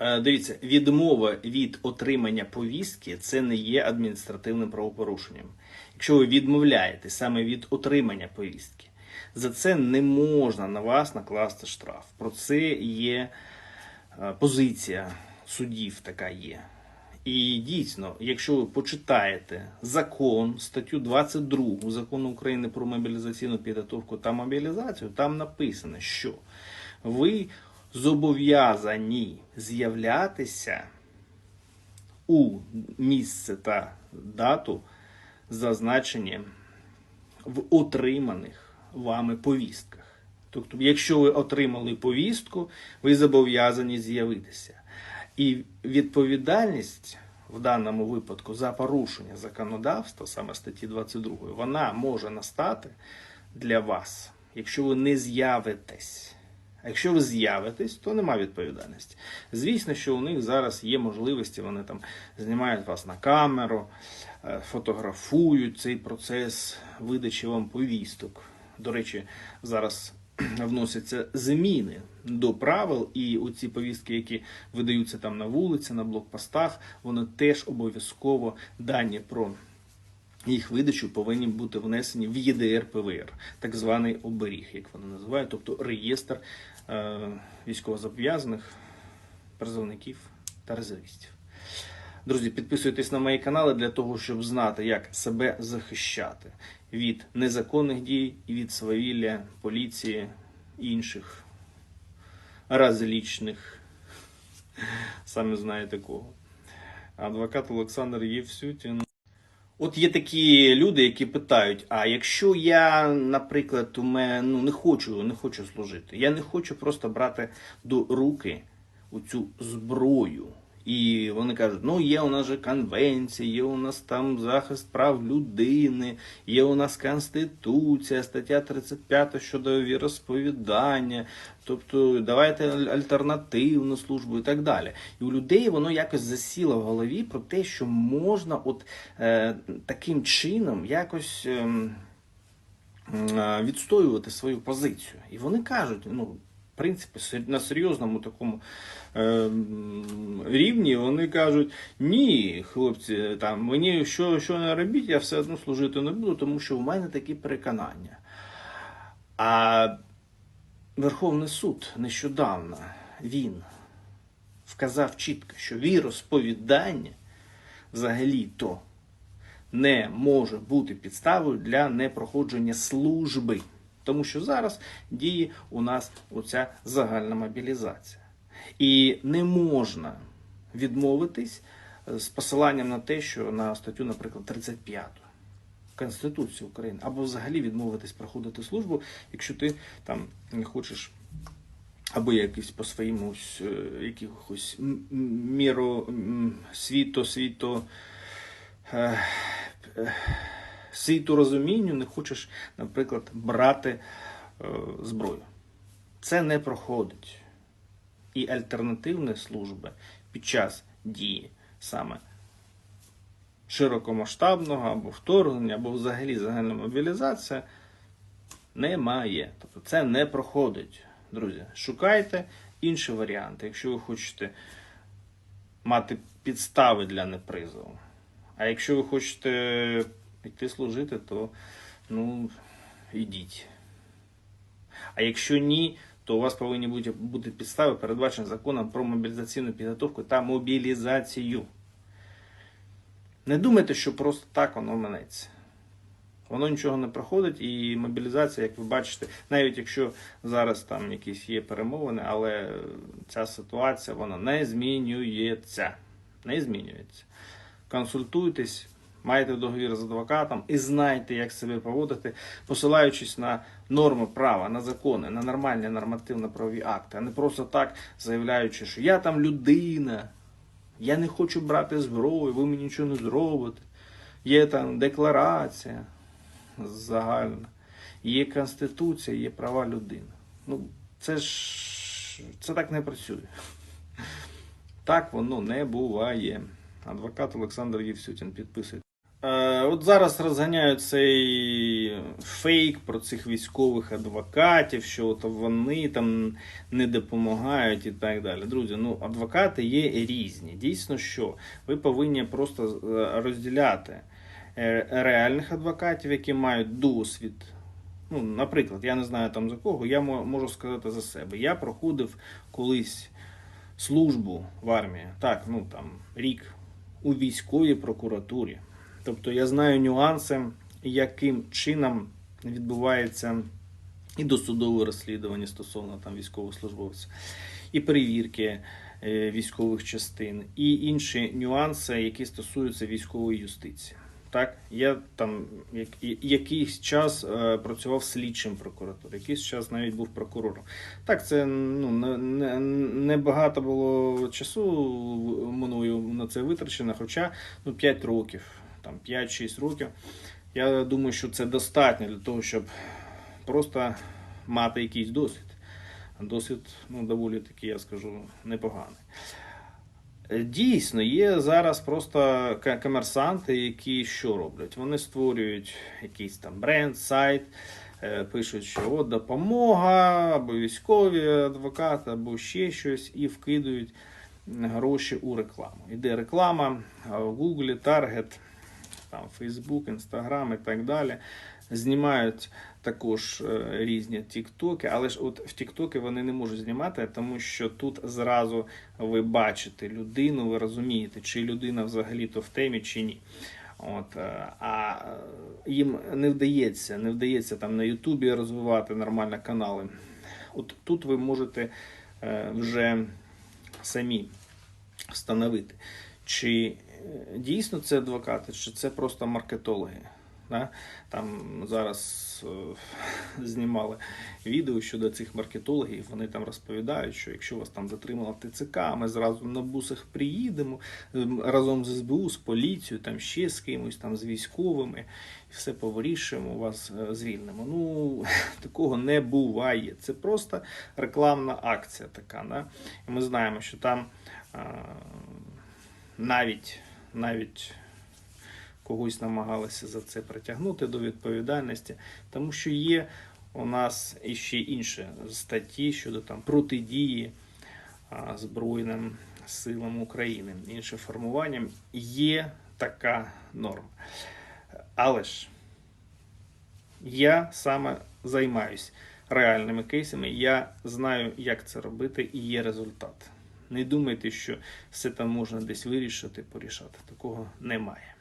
Е, Дивіться, відмова від отримання повістки це не є адміністративним правопорушенням. Якщо ви відмовляєте саме від отримання повістки, за це не можна на вас накласти штраф. Про це є е, позиція судів, така є. І дійсно, якщо ви почитаєте закон, статтю 22 закону України про мобілізаційну підготовку та мобілізацію, там написано, що ви зобов'язані з'являтися у місце та дату, зазначені в отриманих вами повістках. Тобто, якщо ви отримали повістку, ви зобов'язані з'явитися. І відповідальність в даному випадку за порушення законодавства, саме статті 22, вона може настати для вас, якщо ви не з'явитесь. А якщо ви з'явитесь, то нема відповідальності. Звісно, що у них зараз є можливості, вони там знімають вас на камеру, е, фотографують цей процес видачі вам повісток. До речі, зараз вносяться зміни до правил, і оці повістки, які видаються там на вулиці, на блокпостах, вони теж обов'язково дані про їх видачу повинні бути внесені в ЄДР ПВР, так званий оберіг, як вони називають, тобто реєстр е, військовозобов'язаних, призовників та резервістів. Друзі, підписуйтесь на мої канали для того, щоб знати, як себе захищати від незаконних дій і від свавілля поліції і інших разлічних, самі знаєте кого. Адвокат Олександр Євсютін. От є такі люди, які питають: а якщо я, наприклад, у мене ну, не хочу, не хочу служити, я не хочу просто брати до руки оцю зброю. І вони кажуть, ну є у нас же конвенція, є у нас там захист прав людини, є у нас Конституція, стаття 35 щодо віросповідання, тобто давайте альтернативну службу і так далі. І у людей воно якось засіло в голові про те, що можна от е, таким чином якось. ем, м, відстоювати свою позицію. І вони кажуть, ну, принципі, на серйозному такому е, рівні вони кажуть: ні, хлопці, там мені що, що не робіть, я все одно служити не буду, тому що в мене такі переконання. А Верховний суд нещодавно він вказав чітко, що віросповідання взагалі-то не може бути підставою для непроходження служби. Тому що зараз діє у нас оця загальна мобілізація. І не можна відмовитись е, з посиланням на те, що на статтю, наприклад, 35 Конституції України, або взагалі відмовитись проходити службу, якщо ти там не хочеш або якісь по своєму е, якихось міру світо, світо е, світу розумінню не хочеш, наприклад, брати е, зброю. Це не проходить. І альтернативні служби під час дії саме широкомасштабного або вторгнення, або взагалі загальна мобілізація немає. Тобто це не проходить. Друзі, шукайте інші варіанти, якщо ви хочете мати підстави для непризову. А якщо ви хочете йти служити, то ну, йдіть. А якщо ні, то у вас повинні бути, бути підстави, передбачені законом про мобілізаційну підготовку та мобілізацію. Не думайте, що просто так воно минеться. Воно нічого не проходить, і мобілізація, як ви бачите, навіть якщо зараз там якісь є перемовини, але ця ситуація вона не змінюється. Не змінюється. Консультуйтесь, маєте договір з адвокатом і знайте, як себе поводити, посилаючись на норми права, на закони, на нормальні нормативно-правові акти, а не просто так заявляючи, що я там людина, я не хочу брати зброю, ви мені нічого не зробите. Є там декларація загальна, є конституція, є права людини. Ну, це ж це так не працює. Так воно не буває. Адвокат Олександр Євсютін підписує. От зараз розганяють цей фейк про цих військових адвокатів, що от вони там не допомагають і так далі. Друзі, ну адвокати є різні. Дійсно, що ви повинні просто е, розділяти е, реальних адвокатів, які мають досвід. Ну, наприклад, я не знаю там за кого, я можу сказати за себе. Я проходив колись службу в армії, так, ну там рік у військовій прокуратурі. Тобто я знаю нюанси, яким чином відбувається і досудове розслідування стосовно там військовослужбовців, і перевірки е, військових частин, і інші нюанси, які стосуються військової юстиції. Так, я там як, якийсь час е, працював слідчим прокуратури, якийсь час навіть був прокурором. Так, це ну не, не, багато було часу мною на це витрачено, хоча ну 5 років, там 5-6 років. Я думаю, що це достатньо для того, щоб просто мати якийсь досвід. Досвід, ну, доволі таки, я скажу, непоганий. Дійсно, є зараз просто комерсанти, які що роблять? Вони створюють якийсь там бренд, сайт, е, пишуть, що от допомога, або військові адвокати, або ще щось, і вкидують гроші у рекламу. Іде реклама в Google, Target, там Facebook, Instagram і так далі. Знімають також е, різні тіктоки, але ж от в тіктоки вони не можуть знімати, тому що тут зразу ви бачите людину, ви розумієте, чи людина взагалі-то в темі, чи ні. От, е, а е, їм не вдається, не вдається там на Ютубі розвивати нормально канали. От тут ви можете вже самі встановити, чи дійсно це адвокати, чи це просто маркетологи. Да? Там зараз е, знімали відео щодо цих маркетологів. Вони там розповідають, що якщо вас там затримала ТЦК, ми зразу на бусах приїдемо ем, разом з СБУ, з поліцією, там ще з кимось, там з військовими, все повирішуємо, вас е, звільнимо. Ну такого не буває. Це просто рекламна акція така. Да? І ми знаємо, що там е, навіть навіть когось намагалися за це притягнути до відповідальності, тому що є у нас іще інші статті щодо там протидії Збройним силам України, іншим формуванням. Є така норма. Але ж я саме займаюсь реальними кейсами, я знаю, як це робити, і є результат. Не думайте, що все там можна десь вирішити, порішати. Такого немає.